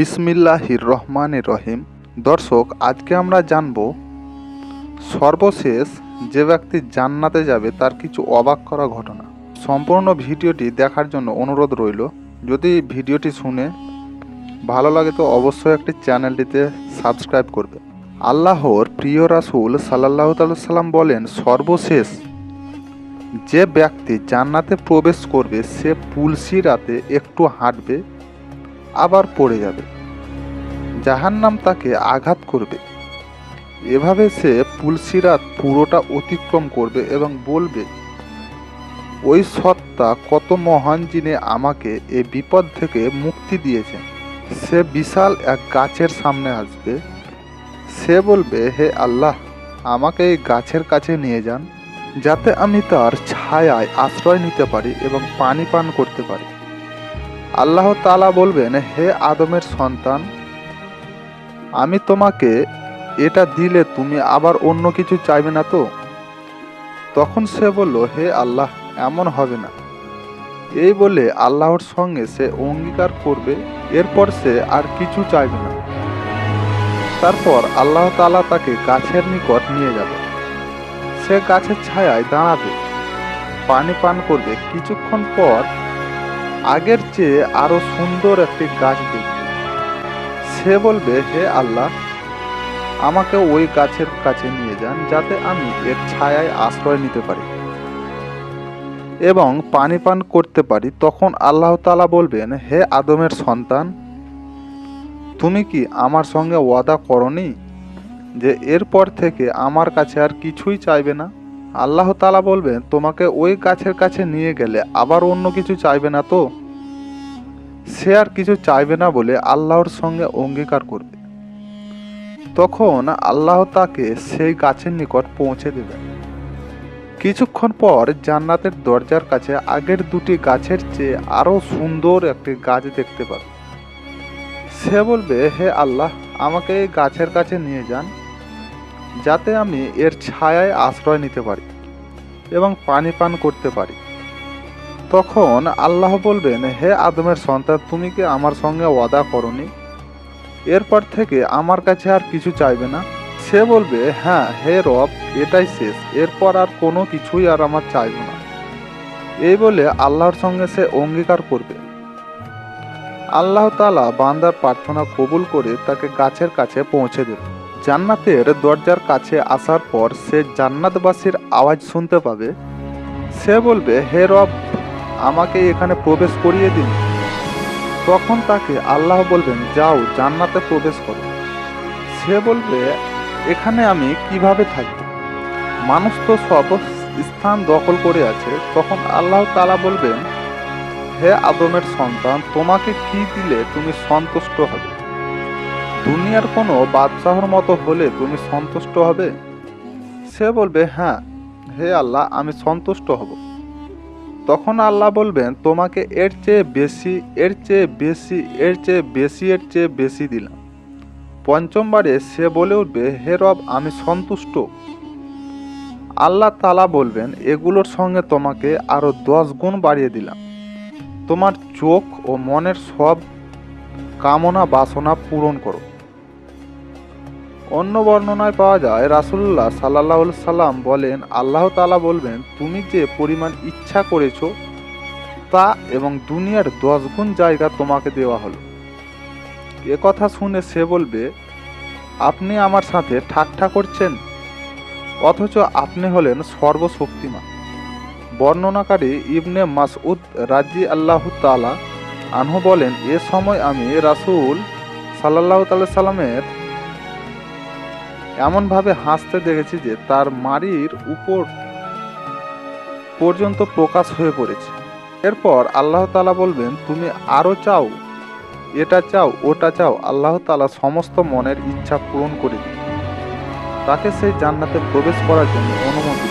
বিসমিল্লাহির রহমানির রহিম। দর্শক, আজকে আমরা জানব সর্বশেষ যে ব্যক্তি জান্নাতে যাবে তার কিছু অবাক করা ঘটনা। সম্পূর্ণ ভিডিওটি দেখার জন্য অনুরোধ রইল। যদি ভিডিওটি শুনে ভালো লাগে তো অবশ্যই একটি চ্যানেলটিতে সাবস্ক্রাইব করবে। আল্লাহর প্রিয় রাসূল সাল্লাহ সাল্লাম বলেন, সর্বশেষ যে ব্যক্তি জান্নাতে প্রবেশ করবে, সে পুলসি রাতে একটু হাঁটবে আবার পড়ে যাবে। জাহান্নাম তাকে আঘাত করবে। এভাবে সে পুলসিরাত পুরোটা অতিক্রম করবে এবং বলবে, ওই সত্তা কত মহান যিনি আমাকে এ বিপদ থেকে মুক্তি দিয়েছেন। সে বিশাল এক গাছের সামনে আসবে। সে বলবে, হে আল্লাহ, আমাকে এই গাছের কাছে নিয়ে যান, যাতে আমি তার ছায়ায় আশ্রয় নিতে পারি এবং পানি পান করতে পারি। আল্লাহ তালা বলবেন, হে আদমের সন্তান, আমি তোমাকে এটা দিলে তুমি আবার অন্য কিছু চাইবে না তো? তখন সে বলল, হে আল্লাহ, এমন হবে না। এই বলে আল্লাহর সঙ্গে সে অঙ্গীকার করবে, এরপর সে আর কিছু চাইবে না। তারপর আল্লাহ তালা তাকে গাছের নিকট নিয়ে যাবে। সে গাছের ছায়ায় দাঁড়াবে, পানি পান করবে। কিছুক্ষণ পর আগের চেয়ে আরও সুন্দর একটি গাছ দেখবে সে বলবে, হে আল্লাহ, আমাকে ওই গাছের কাছে নিয়ে যান, যাতে আমি এর ছায়ায় আশ্রয় নিতে পারি। এবং পানি পান করতে পারি। তখন আল্লাহ তালা বলবেন, হে আদমের সন্তান, তুমি কি আমার সঙ্গে ওয়াদা করনি যে এরপর থেকে আমার কাছে আর কিছুই চাইবে না? আল্লাহ তালা বলবেন, তোমাকে ওই গাছের কাছে নিয়ে গেলে আবার অন্য কিছু চাইবে না তো? সে আর কিছু চাইবে না বলে আল্লাহর সঙ্গে অঙ্গীকার করবে। তখন আল্লাহ তাকে সেই গাছের নিকট পৌঁছে দেবেন কিছুক্ষণ পর জান্নাতের দরজার কাছে আগের দুটি গাছের চেয়ে আরও সুন্দর একটি গাছ দেখতে পাবে। সে বলবে, হে আল্লাহ, আমাকে এই গাছের কাছে নিয়ে যান। যাতে আমি এর ছায়ায় আশ্রয় নিতে পারি এবং পানি পান করতে পারি। তখন আল্লাহ বলবেন, হে আদমের সন্তান, তুমি কি আমার সঙ্গে ওয়াদা করনি? এরপর থেকে আমার কাছে আর কিছু চাইবে না? সে বলবে হ্যাঁ হে রব, এটাই শেষ। এরপর আর কোনো কিছুই আর আমার চাইবে না। এই বলে আল্লাহর সঙ্গে সে অঙ্গীকার করবে। আল্লাহ তালা বান্দার প্রার্থনা কবুল করে তাকে গাছের কাছে পৌঁছে দেবে জান্নাতের দরজার কাছে আসার পর সে জান্নাতবাসীর আওয়াজ শুনতে পাবে। সে বলবে, হে রব, আমাকে এখানে প্রবেশ করিয়ে দিন। তখন তাকে আল্লাহ বলবেন, যাও, জান্নাতে প্রবেশ করো। সে বলবে, এখানে আমি কীভাবে থাকব? মানুষ তো সব স্থান দখল করে আছে। তখন আল্লাহ তালা বলবেন, হে আদমের সন্তান, তোমাকে কি দিলে তুমি সন্তুষ্ট হবে? দুনিয়ার কোনো বাদশাহর মতো হলে তুমি সন্তুষ্ট হবে? সে বলবে হ্যাঁ হে আল্লাহ, আমি সন্তুষ্ট হব। তখন আল্লাহ বলবেন, তোমাকে এর চেয়ে বেশি, এর চেয়ে বেশি, এর চেয়ে বেশি, এর চেয়ে বেশি দিলাম। পঞ্চমবারে সে বলে উঠবে, হে রব, আমি সন্তুষ্ট। আল্লাহ তালা বলবেন, এগুলোর সঙ্গে তোমাকে আরও দশ গুণ বাড়িয়ে দিলাম। তোমার চোখ ও মনের সব কামনা বাসনা পূরণ করো। অন্য বর্ণনায় পাওয়া যায় রাসুল্লাহ সাল্লাহ সাল্লাম বলেন, আল্লাহ তালা বলবেন, তুমি যে পরিমাণ ইচ্ছা করেছ তা এবং দুনিয়ার দশ গুণ জায়গা তোমাকে দেওয়া হলো। এ কথা শুনে সে বলবে, আপনি আমার সাথে ঠাট্টা করছেন, অথচ আপনি হলেন সর্বশক্তিমান। বর্ণনাকারী ইবনে মাসউদ রাজি আল্লাহ তালা আনহু বলেন, এ সময় আমি রাসুল সাল্লাহ তাল্লাহ সাল্লামের এমনভাবে হাসতে দেখেছি যে তার মারির উপর পর্যন্ত প্রকাশ হয়ে পড়েছে। এরপর আল্লাহ তালা বলবেন, তুমি আরও চাও, এটা চাও, ওটা চাও। আল্লাহ তালা সমস্ত মনের ইচ্ছা পূরণ করে দিন তাকে সেই জান্নাতে প্রবেশ করার জন্য অনুমতি